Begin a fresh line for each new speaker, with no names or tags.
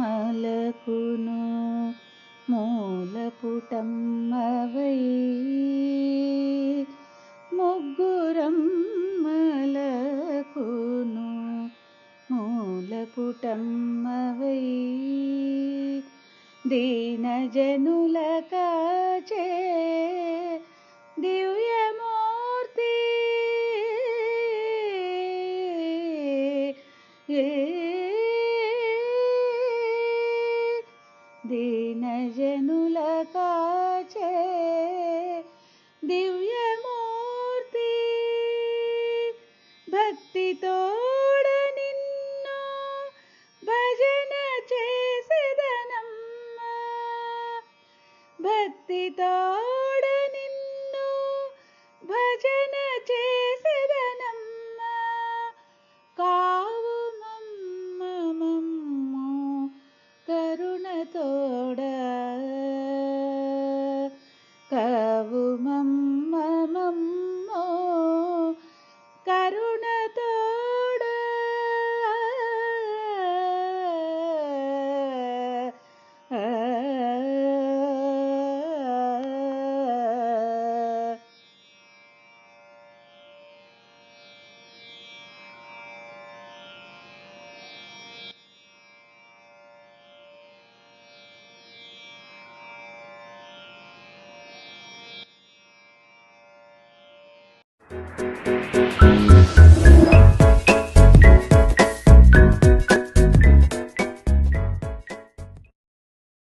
ముగ్గురమ్మలకును మూలపుటమ్మవై మూలపుటమ్మవై దీనజనుల కాచే దివ్యమూర్తి ఏ దీనజనుల కాచే భక్తి తోడ నిన్ను భజన చేసిదనమ్మ. కావు మమ్మో కరుణ తోడ. కావు మమ్మ